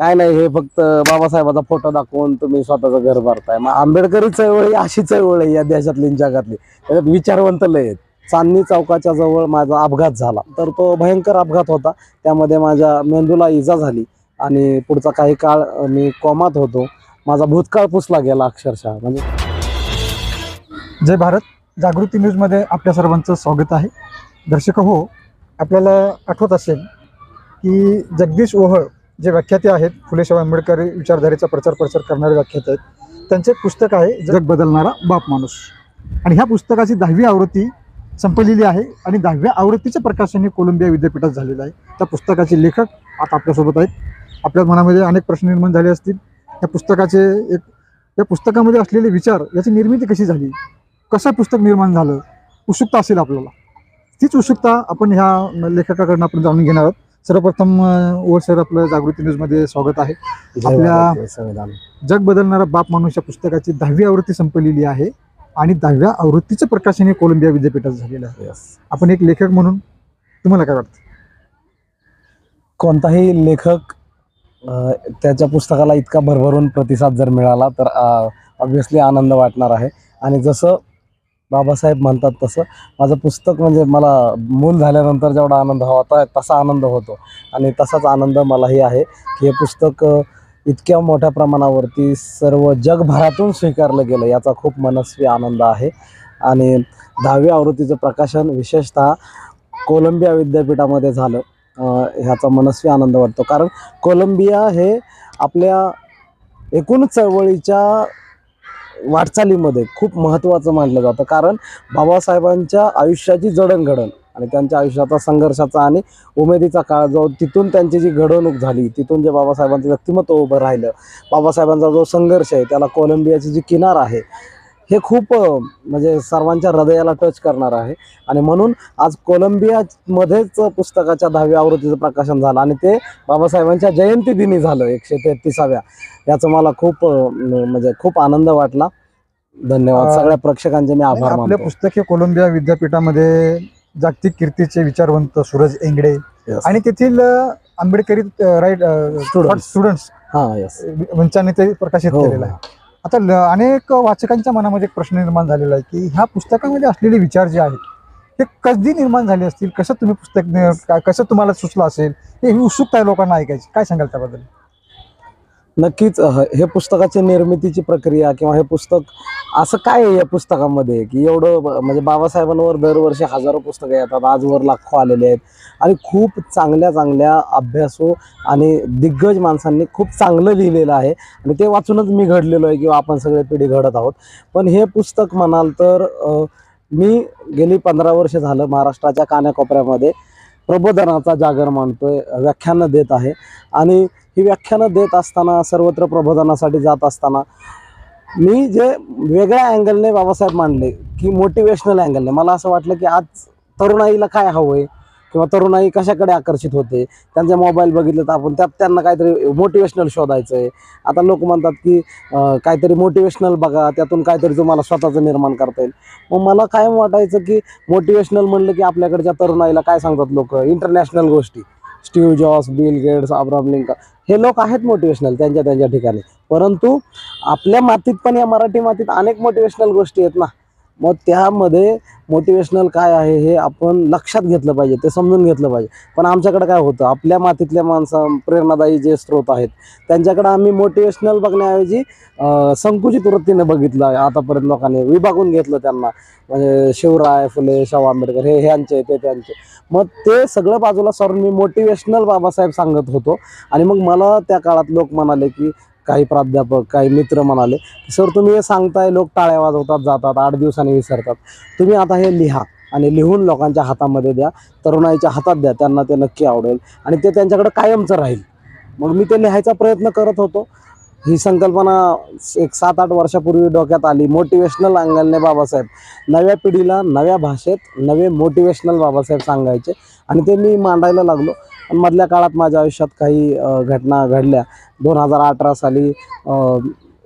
काय नाही हे फक्त बाबासाहेबाचा फोटो दाखवून तुम्ही स्वतःचं घर भरताय. मग आंबेडकरी चळवळ ही अशी चळवळ आहे या देशातली जगातली. त्याच्यात विचारवंत लय आहेत. चांदणी चौकाच्या जवळ माझा अपघात झाला. तर तो भयंकर अपघात होता. त्यामध्ये माझ्या मेंदूला इजा झाली. आणि पुढचा काही काळ मी कोमात होतो. माझा भूतकाळ पुसला गेला अक्षरशः. म्हणजे जय भारत. जागृती न्यूजमध्ये आपल्या सर्वांचं स्वागत आहे. दर्शक हो आपल्याला आठवत असेल की जगदीश ओहळ जे व्याख्याते आहेत फुलेशाह आंबेडकर विचारधारेचा प्रचार प्रसार करणारे व्याख्याते आहेत त्यांचे एक पुस्तक आहे जग बदलणारा बाप माणूस. आणि ह्या पुस्तकाची दहावी आवृत्ती संपलेली आहे आणि दहाव्या आवृत्तीचं प्रकाशन हे कोलंबिया विद्यापीठात झालेलं आहे. त्या पुस्तकाचे लेखक आता आपल्यासोबत आहेत. आपल्या मनामध्ये अनेक प्रश्न निर्माण झाले असतील. या पुस्तकाचे एक या पुस्तकामध्ये असलेले विचार याची निर्मिती कशी झाली? कसं पुस्तक निर्माण झालं? उत्सुकता असेल आपल्याला. तीच उत्सुकता आपण ह्या लेखकाकडनं आपण जाणून घेणार आहोत. सर्वप्रथम ओळ सर आपलं जागृती न्यूजमध्ये स्वागत आहे. आपल्या- जग बदलणारा बाप माणूस या पुस्तकाची दहावी आवृत्ती संपलेली आहे आणि दहाव्या आवृत्तीचं प्रकाशन हे कोलंबिया विद्यापीठात झालेलं आहे. आपण एक लेखक म्हणून तुम्हाला काय वाटतं? कोणताही लेखक त्याच्या पुस्तकाला इतका भरभरून प्रतिसाद जर मिळाला तर ऑब्व्हियसली आनंद वाटणार आहे. आणि जसं बाबासाहेब म्हणतात तसं. माझं पुस्तक म्हणजे मला मूल झाल्यानंतर जेवढा आनंद हवा तसा आनंद होतो. आणि तसाच आनंद मलाही आहे की हे पुस्तक इतक्या मोठ्या प्रमाणावरती सर्व जगभरातून स्वीकारलं गेलं याचा खूप मनस्वी आनंद आहे. आणि दहावी आवृत्तीचं प्रकाशन विशेषतः कोलंबिया विद्यापीठामध्ये झालं. ह्याचा मनस्वी आनंद वाटतो. कारण कोलंबिया हे आपल्या एकूण चळवळीच्या वाटचालीमध्ये खूप महत्त्वाचं मानलं जातं. कारण बाबासाहेबांच्या आयुष्याची जडणघडण आणि त्यांच्या आयुष्याचा संघर्षाचा आणि उमेदीचा काळ जो तिथून त्यांची जी घडवणूक झाली तिथून जे बाबासाहेबांचं व्यक्तिमत्व उभं राहिलं बाबासाहेबांचा जो संघर्ष आहे त्याला कोलंबियाची जी किनार आहे हे खूप म्हणजे सर्वांच्या हृदयाला टच करणार आहे. आणि म्हणून आज कोलंबियामध्येच पुस्तकाच्या दहाव्या आवृत्तीचं प्रकाशन झालं आणि ते बाबासाहेबांच्या जयंती दिनी झालं एकशे तेहतीसाव्या. याचं मला खूप म्हणजे खूप आनंद वाटला. धन्यवाद. सगळ्या प्रेक्षकांचे मी आभार आपले पुस्तक हे कोलंबिया विद्यापीठामध्ये जागतिक कीर्तीचे विचारवंत सूरज एंगडे. आणि तेथील आंबेडकरी राईट Students. स्टुडंट्स हा येस मंचाने ते प्रकाशित हो. केलेलं आहे. आता ल- अनेक वाचकांच्या मनामध्ये एक प्रश्न निर्माण झालेला आहे की ह्या पुस्तकामध्ये असलेले विचार जे आहेत ते कधी निर्माण झाले असतील? कसं तुम्ही पुस्तक कसं तुम्हाला सुचलं असेल? हे उत्सुकता आहे लोकांना ऐकायची. काय सांगाल त्याबद्दल? नक्कीच हे पुस्तकाची निर्मितीची प्रक्रिया किंवा हे पुस्तक असं काय आहे या पुस्तकामध्ये? की एवढं म्हणजे बाबासाहेबांवर दरवर्षी हजारो पुस्तकं येतात आजवर लाखो आलेले आहेत. आणि खूप चांगल्या चांगल्या अभ्यासू आणि दिग्गज माणसांनी खूप चांगलं लिहिलेलं आहे. आणि ते वाचूनच मी घडलेलो आहे किंवा आपण सगळे पिढी घडत आहोत. पण हे पुस्तक म्हणाल तर मी गेली पंधरा वर्ष झालं महाराष्ट्राच्या कानाकोपऱ्यामध्ये प्रबोधनाचा जागर मानतोय व्याख्यानं देत आहे. आणि ही व्याख्यानं देत असताना सर्वत्र प्रबोधनासाठी जात असताना मी जे वेगळ्या अँगलने बाबासाहेब मांडले की मोटिवेशनल अँगलने मला असं वाटलं की आज तरुणाईला काय हवं आहे किंवा तरुणाई कशाकडे आकर्षित होते त्यांचे मोबाईल बघितलं तर आपण त्यात त्यांना काहीतरी मोटिवेशनल शोधायचं आहे आता लोक म्हणतात की काहीतरी मोटिवेशनल बघा त्यातून काहीतरी तुम्हाला स्वतःचं निर्माण करता येईल. मग मला कायम वाटायचं की मोटिवेशनल म्हणलं की आपल्याकडच्या तरुणाईला काय सांगतात लोक? इंटरनॅशनल गोष्टी. स्टीव्ह जॉस बिल गेट्स अब्राम लिंकन हे लोक आहेत मोटिवेशनल त्यांच्या त्यांच्या ठिकाणी. परंतु आपल्या मातीत पण या मराठी मातीत अनेक मोटिवेशनल गोष्टी आहेत ना. मग त्यामध्ये मोटिवेशनल काय आहे हे आपण लक्षात घेतलं पाहिजे ते समजून घेतलं पाहिजे. पण आमच्याकडे काय होतं आपल्या मातीतल्या माणसं प्रेरणादायी जे स्रोत आहेत त्यांच्याकडे आम्ही मोटिवेशनल बघण्याऐवजी संकुचित वृत्तीने बघितलं आतापर्यंत लोकांनी विभागून घेतलं त्यांना. म्हणजे शिवराय फुले शाहू आंबेडकर हे ह्यांचे ते त्यांचे. मग ते सगळं बाजूला सरून मी मोटिवेशनल बाबासाहेब सांगत होतो. आणि मग मला त्या काळात लोक म्हणाले की काही प्राध्यापक काही मित्र म्हणाले सर तुम्ही हे सांगताय लोक टाळ्या वाजवतात जातात आठ दिवसांनी विसरतात. तुम्ही आता हे लिहा आणि लिहून लोकांच्या हातामध्ये द्या तरुणाईच्या हातात द्या त्यांना ते नक्की आवडेल आणि ते त्यांच्याकडे कायमचं राहील. मग मी ते लिहायचा प्रयत्न करत होतो. ही संकल्पना एक सात आठ वर्षापूर्वी डोक्यात आली. मोटिवेशनल अंगलने बाबासाहेब. नव्या पिढीला नव्या भाषेत नवे मोटिवेशनल बाबासाहेब सांगायचे आणि ते मी मांडायला लागलो. आणि मधल्या काळात माझ्या आयुष्यात काही घटना घडल्या. दोन हजार अठरा साली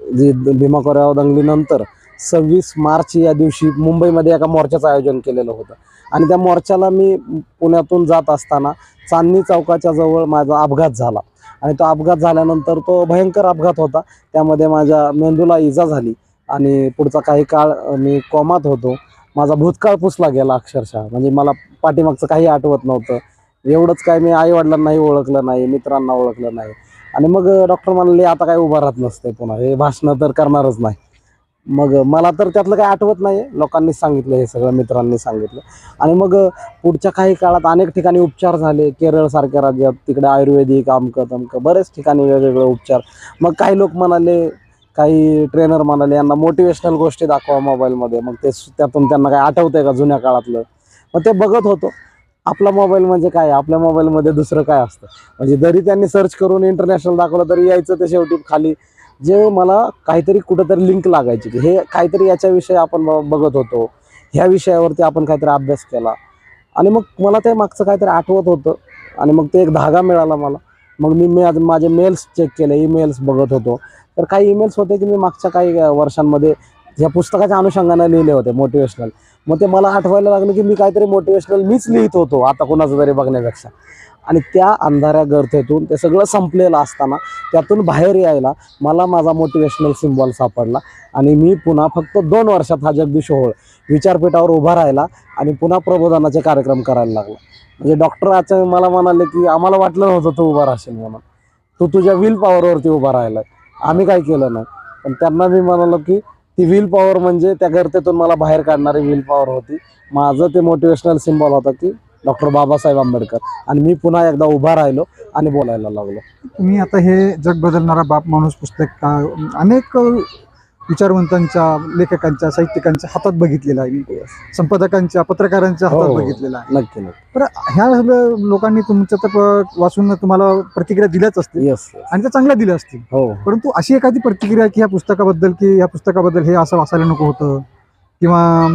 जी भीमा कोरेगाव दंगलीनंतर सव्वीस मार्च या दिवशी मुंबईमध्ये एका मोर्चाचं आयोजन केलेलं होतं. आणि त्या मोर्चाला मी पुण्यातून जात असताना चांदणी चौकाच्या जवळ माझा अपघात झाला. आणि तो अपघात झाल्यानंतर तो भयंकर अपघात होता. त्यामध्ये माझ्या मेंदूला इजा झाली आणि पुढचा काही काळ मी कोमात होतो. माझा भूतकाळ पुसला गेला अक्षरशः. म्हणजे मला पाठीमागचं काही आठवत नव्हतं. एवढंच काय मी आईवडिलांनाही ओळखलं नाही मित्रांना ओळखलं नाही. आणि मग डॉक्टर म्हणाले आता काय उभा राहत नसते पुन्हा हे भाषणं तर करणारच नाही. मग मला तर त्यातलं काही आठवत नाही लोकांनी सांगितलं हे सगळं मित्रांनी सांगितलं. आणि मग पुढच्या काही काळात अनेक ठिकाणी उपचार झाले. केरळ सारख्या राज्यात तिकडे आयुर्वेदिक आमकं तमकं बरेच ठिकाणी वेगवेगळे उपचार. मग काही लोक म्हणाले काही ट्रेनर म्हणाले यांना मोटिवेशनल गोष्टी दाखवा मोबाईलमध्ये. मग ते त्यातून त्यांना काय आठवतंय का जुन्या काळातलं? मग ते बघत होतो. आपला मोबाईल म्हणजे काय? आपल्या मोबाईलमध्ये दुसरं काय असतं? म्हणजे जरी त्यांनी सर्च करून इंटरनॅशनल दाखवलं तरी यायचं ते शेवटी खाली. जे मला काहीतरी कुठंतरी लिंक लागायची. की हे काहीतरी याच्याविषयी आपण ब- बघत होतो. ह्या विषयावरती आपण काहीतरी अभ्यास केला. आणि मग मला ते मागचं काहीतरी आठवत होतं. आणि मग ते एक धागा मिळाला मला. मग मी मी माझे मेल्स चेक केले ईमेल्स बघत होतो. तर काही ईमेल्स होते की मी मागच्या काही वर्षांमध्ये या पुस्तकाच्या अनुषंगाने लिहिले होते मोटिवेशनल मग ते मला आठवायला लागलं की मी काहीतरी मोटिवेशनल मीच लिहित होतो आता कोणाचं तरी बघण्यापेक्षा. आणि त्या अंधाऱ्या गर्थेतून ते सगळं संपलेलं असताना त्यातून बाहेर यायला मला माझा मोटिवेशनल सिम्बॉल सापडला. आणि मी पुन्हा फक्त दोन वर्षात हा जगदीश होळ विचारपीठावर उभा राहिला आणि पुन्हा प्रबोधनाचे कार्यक्रम करायला लागला. म्हणजे डॉक्टर आचार्य मला म्हणाले की आम्हाला वाटलं नव्हतं तू उभा राहशील म्हणून. तू तुझ्या विल पॉवरवरती उभा राहिला आम्ही काय केलं नाही. पण त्यांना मी म्हणालो की ती व्हील पॉवर म्हणजे त्या गर्तेतून मला बाहेर काढणारी व्हील पॉवर होती. माझं ते मोटिवेशनल सिम्बॉल होता की डॉक्टर बाबासाहेब आंबेडकर. आणि मी पुन्हा एकदा उभा राहिलो आणि बोलायला लागलो. तुम्ही आता हे जग बदलणारा बाप माणूस पुस्तक अनेक विचारवंतांच्या लेखकांच्या साहित्यिकांच्या हातात बघितलेलं आहे मी. संपादकांच्या पत्रकारांच्या हातात हो. बघितलेलं आहे. नक्की नक्की. तर ह्या सगळ्या लोकांनी तुमच्या तर वाचून तुम्हाला प्रतिक्रिया दिल्याच असतील. आणि त्या चांगल्या दिल्या असतील. हो. परंतु अशी एखादी प्रतिक्रिया की ह्या पुस्तकाबद्दल की ह्या पुस्तकाबद्दल हे असं वाचायला नको होतं? किंवा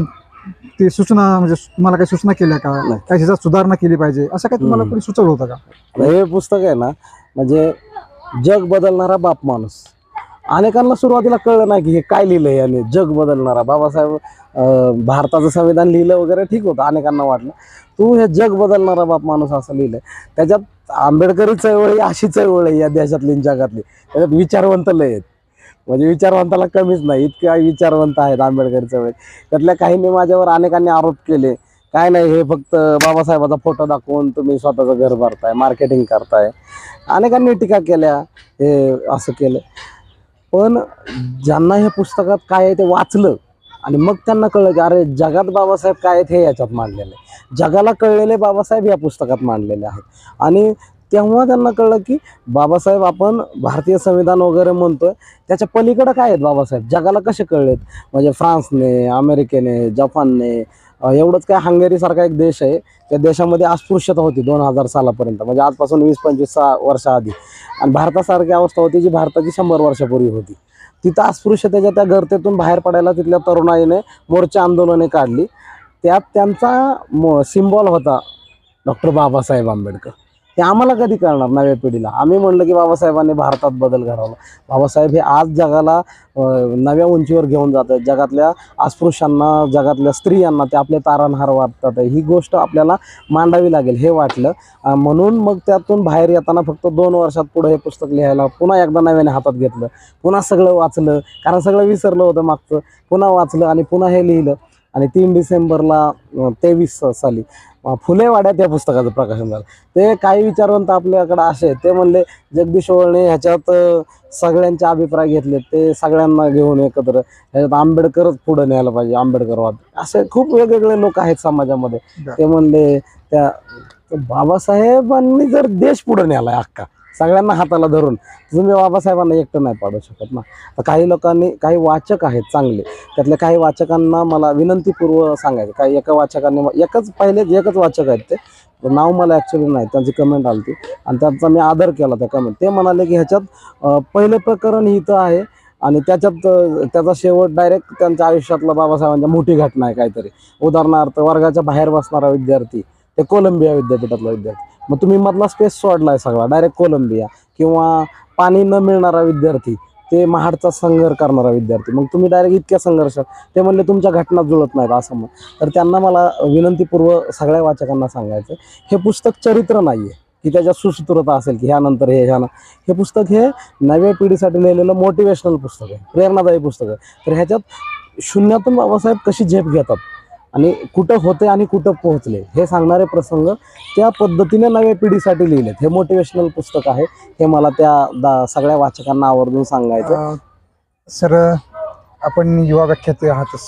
ते सूचना म्हणजे तुम्हाला काही सूचना केल्या का. काही ह्याच्यात सुधारणा केली पाहिजे असं काही तुम्हाला. कोणी सुचवलं होतं का? हे पुस्तक आहे ना म्हणजे जग बदलणारा बाप माणूस. अनेकांना सुरुवातीला कळलं नाही की हे काय लिहिलं याने जग बदलणारा. बाबासाहेब भारताचं संविधान लिहिलं वगैरे ठीक होतं अनेकांना वाटलं. तू हे जग बदलणारा बाप माणूस असं लिहिलंय. त्याच्यात आंबेडकरी चळवळ ही अशी चळवळ आहे या देशातली जगातली. त्याच्यात विचारवंत लय आहेत. म्हणजे विचारवंताला कमीच नाही इतके विचारवंत आहेत आंबेडकरी चळवळ. त्यातल्या काहींनी माझ्यावर अनेकांनी आरोप केले. काय नाही हे फक्त बाबासाहेबाचा फोटो दाखवून तुम्ही स्वतःचं घर भरताय मार्केटिंग करताय. अनेकांनी टीका केल्या हे असं केलं. पण ज्यांना हे पुस्तकात काय आहे ते वाचलं आणि मग त्यांना कळलं की अरे जगात बाबासाहेब काय आहेत हे याच्यात मांडलेलं आहे. जगाला कळलेले बाबासाहेब या पुस्तकात मांडलेले आहेत. आणि तेव्हा त्यांना कळलं की बाबासाहेब आपण भारतीय संविधान वगैरे म्हणतोय त्याच्या पलीकडं काय आहेत बाबासाहेब? जगाला कसे कळलेत? म्हणजे फ्रान्सने अमेरिकेने जपानने एवढंच काय हंगेरीसारखा एक देश आहे. त्या देशामध्ये अस्पृश्यता होती दोन हजार सालापर्यंत. म्हणजे आजपासून वीस पंचवीस सहा वर्षाआधी आणि भारतासारखी अवस्था होती जी भारताची शंभर वर्षापूर्वी होती. तिथं अस्पृश्यतेच्या त्या गर्तेतून बाहेर पडायला तिथल्या तरुणाईने मोर्चा आंदोलने काढली. त्यात त्यांचा सिम्बॉल होता डॉक्टर बाबासाहेब आंबेडकर. हे आम्हाला कधी कळणार नव्या पिढीला? आम्ही म्हणलं की बाबासाहेबांनी भारतात बदल घडवला. बाबासाहेब हे आज जगाला नव्या उंचीवर घेऊन जात आहेत जगातल्या अस्पृश्यांना जगातल्या स्त्रियांना ते आपले तारणहार वाटतात. ही गोष्ट आपल्याला मांडावी लागेल हे वाटलं. म्हणून मग त्यातून बाहेर येताना फक्त दोन वर्षात पुढे हे पुस्तक लिहायला पुन्हा एकदा नव्याने हातात घेतलं. पुन्हा सगळं वाचलं कारण सगळं विसरलं होतं मागचं. पुन्हा वाचलं आणि पुन्हा हे लिहिलं. आणि तीन डिसेंबरला तेवीस साली फुलेवाड्यात या पुस्तकाचं प्रकाशन झालं ते काही विचारवंत आपल्याकडे असे. ते म्हणले जगदीश ओळणे ह्याच्यात सगळ्यांचे अभिप्राय घेतले ते सगळ्यांना घेऊन एकत्र ह्याच्यात आंबेडकरच पुढे न्यायला पाहिजे आंबेडकरवाद असे खूप वेगवेगळे लोक आहेत समाजामध्ये. ते म्हणले त्या बाबासाहेबांनी जर देश पुढे न्यालाय अख्खा सगळ्यांना हाताला धरून. तुम्ही बाबासाहेबांना एकटं नाही पाडू शकत ना. तर काही लोकांनी काही वाचक आहेत चांगले. त्यातल्या काही वाचकांना मला विनंतीपूर्व सांगायचं काही एका वाचकांनी एकच पहिले एकच वाचक आहेत ते. नाव मला ॲक्च्युली नाही त्यांची कमेंट आली आणि त्यांचा मी आदर केला त्या कमेंट ते म्हणाले की ह्याच्यात पहिलं प्रकरण इथं आहे आणि त्याच्यात त्याचा शेवट डायरेक्ट त्यांच्या आयुष्यातला बाबासाहेबांच्या मोठी घटना आहे काहीतरी. उदाहरणार्थ वर्गाच्या बाहेर बसणारा विद्यार्थी. ते कोलंबिया विद्यापीठातला विद्यार्थी. मग तुम्ही मधला स्पेस सोडलाय सगळा डायरेक्ट कोलंबिया किंवा पाणी न मिळणारा विद्यार्थी ते महाडचा संघर्ष करणारा विद्यार्थी. मग तुम्ही डायरेक्ट इतक्या संघर्ष ते म्हणले तुमच्या घटना जुळत नाहीत असं मग तर त्यांना मला विनंतीपूर्व सगळ्या वाचकांना सांगायचं हे पुस्तक चरित्र नाही आहे की त्याच्यात सुसूत्रता असेल की ह्यानंतर हे ह्यानं. हे पुस्तक हे नव्या पिढीसाठी लिहिलेलं मोटिवेशनल पुस्तक आहे प्रेरणादायी पुस्तक आहे. तर ह्याच्यात शून्यातून बाबासाहेब कशी झेप घेतात? आणि कुठं होते आणि कुठं पोहोचले हे सांगणारे प्रसंग त्या पद्धतीने नव्या पिढीसाठी लिहिलेत. हे मोटिवेशनल पुस्तक आहे. हे मला त्या दा- सगळ्या वाचकांना आवर्जून सांगायचं सर आपण युवा व्याख्याते आहातच.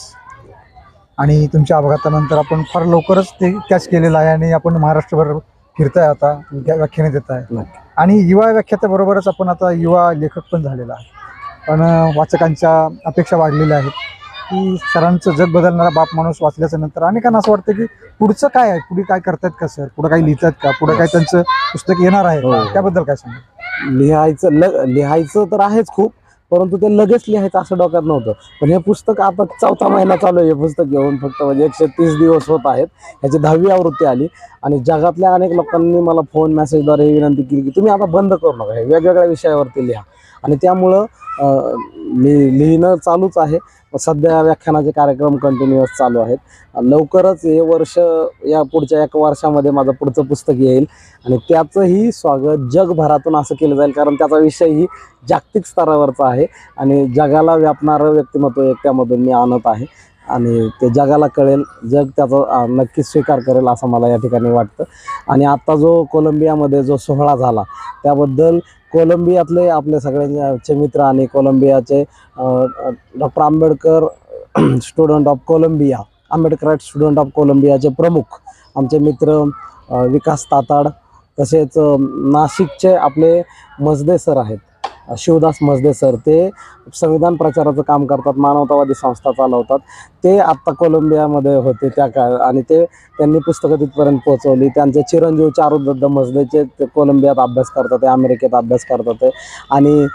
आणि तुमच्या अपघातानंतर आपण फार लवकरच ते कॅच केलेलं आहे आणि आपण महाराष्ट्रभर फिरताय आता व्या- व्याख्याने देत आहे. आणि युवा व्याख्यात्याबरोबरच आपण आता युवा लेखक पण झालेला आहे. पण वाचकांच्या अपेक्षा वाढलेल्या आहेत. की सरांचं जग बदलणारा बाप माणूस वाचल्याच्या नंतर अनेकांना असं वाटतं की पुढचं काय आहे? पुढे काय करतात का सर? पुढे काही लिहितात का? पुढे काय त्यांचं पुस्तक येणार आहे का? हो. त्याबद्दल काय सांगा लिहायचं ल लिहायचं तर आहेच खूप परंतु ते लगेच लिहायचं असं डोक्यात नव्हतं. पण हे पुस्तक आता चौथा महिना चालू आहे. हे पुस्तक घेऊन फक्त म्हणजे एकशे तीस दिवस होत आहेत. ह्याची दहावी आवृत्ती आली. आणि जगातल्या अनेक लोकांनी मला फोन मेसेजद्वारे ही विनंती केली की तुम्ही आता बंद करू नका. हे वेगवेगळ्या विषयावरती लिहा. आणि त्यामुळं मी लिहिणं चालूच आहे. सध्या व्याख्यानाचे कार्यक्रम कंटिन्युअस चालू आहेत. लवकरच हे वर्ष या पुढच्या एक वर्षामध्ये माझं पुढचं पुस्तक येईल. आणि त्याचंही स्वागत जगभरातून असं केलं जाईल कारण त्याचा विषयही जागतिक स्तरावरचा आहे. आणि जगाला व्यापणारं व्यक्तिमत्व एक त्यामधून मी आणत आहे. आणि ते जगाला कळेल जग त्याचा नक्की नक्कीच स्वीकार करेल असं मला या ठिकाणी वाटतं. आणि आत्ता जो कोलंबियामध्ये जो सोहळा झाला त्याबद्दल कोलंबियातले आपले सगळ्यांचे मित्र आणि कोलंबियाचे doctor Ambedkar student of Columbia Ambedkar student of कोलंबियाचे प्रमुख आमचे मित्र विकास ताताड तसेच नाशिकचे आपले मजदे सर आहेत. शिवदास मजदे सर ते संविधान प्रचाराचं काम करतात मानवतावादी संस्था चालवतात. ते आत्ता कोलंबियामध्ये होते त्या काळ आणि ते त्यांनी पुस्तकं तिथपर्यंत पोहोचवली. त्यांचे चिरंजीव चारुदत्त मजदेचे ते कोलंबियात अभ्यास करतात ते अमेरिकेत अभ्यास करतात. ते आणि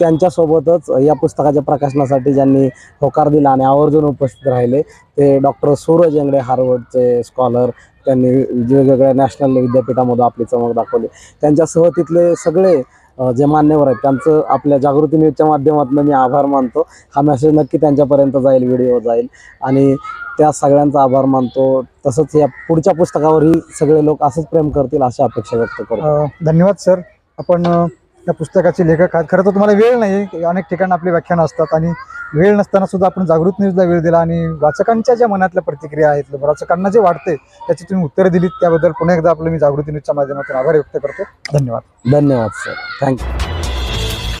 त्यांच्यासोबतच या पुस्तकाच्या प्रकाशनासाठी ज्यांनी होकार दिला आणि आवर्जून उपस्थित राहिले ते डॉक्टर सूरज इंगडे हार्वर्डचे स्कॉलर त्यांनी वेगवेगळ्या नॅशनल विद्यापीठामधून आपली चमक दाखवली. त्यांच्यासह तिथले सगळे जे मान्यवर आहेत त्यांचं आपल्या जागृती न्यूजच्या माध्यमातून मी आभार मानतो. हा मेसेज नक्की त्यांच्यापर्यंत जाईल व्हिडिओ जाईल. आणि त्या सगळ्यांचा आभार मानतो. तसंच या पुढच्या पुस्तकावरही सगळे लोक असंच प्रेम करतील अशी अपेक्षा व्यक्त करतो. धन्यवाद सर आपण त्या या पुस्तकाचे लेखक आहेत. खरं तर तुम्हाला वेळ नाही अनेक ठिकाणी आपली व्याख्यानं असतात आणि वेळ नसताना सुद्धा आपण जागृत न्यूजला वेळ दिला आणि वाचकांच्या ज्या मनातल्या प्रतिक्रिया आहेत वाचकांना जे वाटते त्याची तुम्ही उत्तरं दिलीत. त्याबद्दल पुन्हा एकदा आपलं मी जागृती न्यूजच्या माध्यमातून आभार व्यक्त करतो. धन्यवाद. धन्यवाद सर थँक्यू